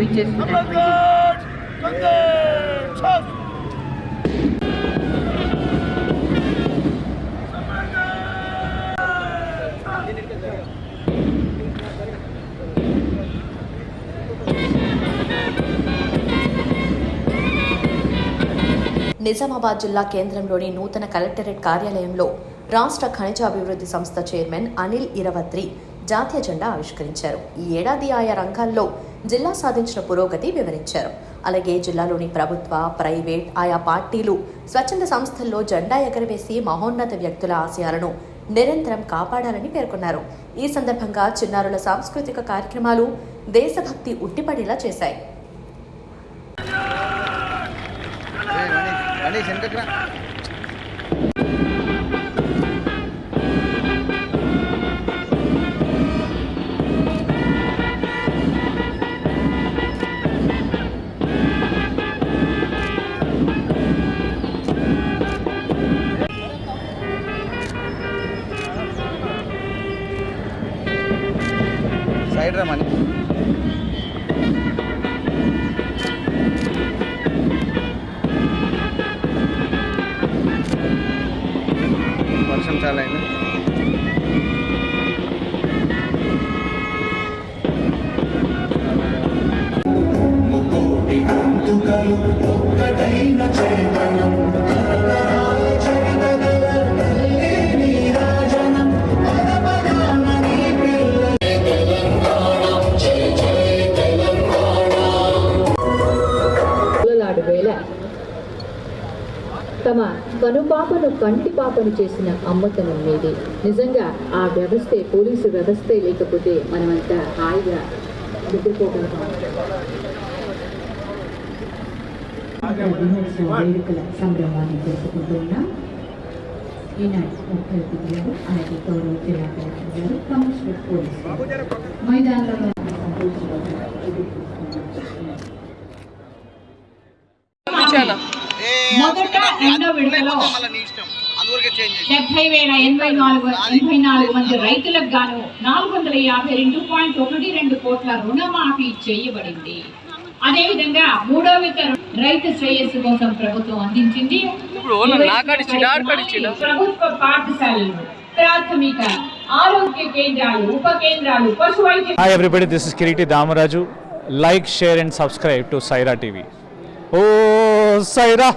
విచ్చేస్తున్నటువంటి నిజామాబాద్ జిల్లా కేంద్రంలోని నూతన కలెక్టరేట్ కార్యాలయంలో రాష్ట్ర ఖనిజ అభివృద్ధి సంస్థ చైర్మన్ అనిల్ ఇరవత్రి జాతీయ జెండా ఆవిష్కరించారు. ఈ ఏడాది ఆయా రంగాల్లో జిల్లా సాధించిన పురోగతి వివరించారు. అలాగే జిల్లాలోని ప్రభుత్వ ప్రైవేట్ ఆయా పార్టీలు స్వచ్ఛంద సంస్థల్లో జెండా ఎగరవేసి మహోన్నత వ్యక్తుల ఆశయాలను నిరంతరం కాపాడాలని పేర్కొన్నారు. ఈ సందర్భంగా చిన్నారుల సాంస్కృతిక కార్యక్రమాలు దేశభక్తి ఉట్టిపడేలా చేశాయి. గణేష్ సైడ్ రమ్మని వర్షం చాలా అయింది. తమ కనుపాపను కంటి పాపను చేసిన అమ్మతనం మీది. నిజంగా ఆ వ్యవస్థే పోలీసు వ్యవస్థే లేకపోతే మనమంతా హాయిగా నిద్రపోగలుగుతాం వేడుకల సంభ్రమాన్ని జరుపుకుంటున్నాం ఈనాటి ముఖ్య అతిథులు అలాగే గౌరవ జిల్లా కలెక్టర్ గారు కమిషనర్ పోలీసు మైదానంలో చూస్తున్నాం. మొదట రెండో విడతలో డెబ్బై వేల ఎనభై నాలుగు ఎనభై నాలుగు మంది రైతులకు గాను నాలుగు వందల యాభై రెండు పాయింట్ ఒకటి రెండు కోట్ల రుణమాఫీ చేయబడింది. అదేవిధంగా మూడో విడత రైతు శ్రేయస్సు కోసం ప్రభుత్వం అందించింది. ప్రభుత్వ పాఠశాలలు ప్రాథమిక ఆరోగ్య కేంద్రాలు ఉప కేంద్రాలు పశు వైద్య everybody, this is Kiriti Damaraju. Like, share and subscribe to Saira TV. Oh, సాయిరా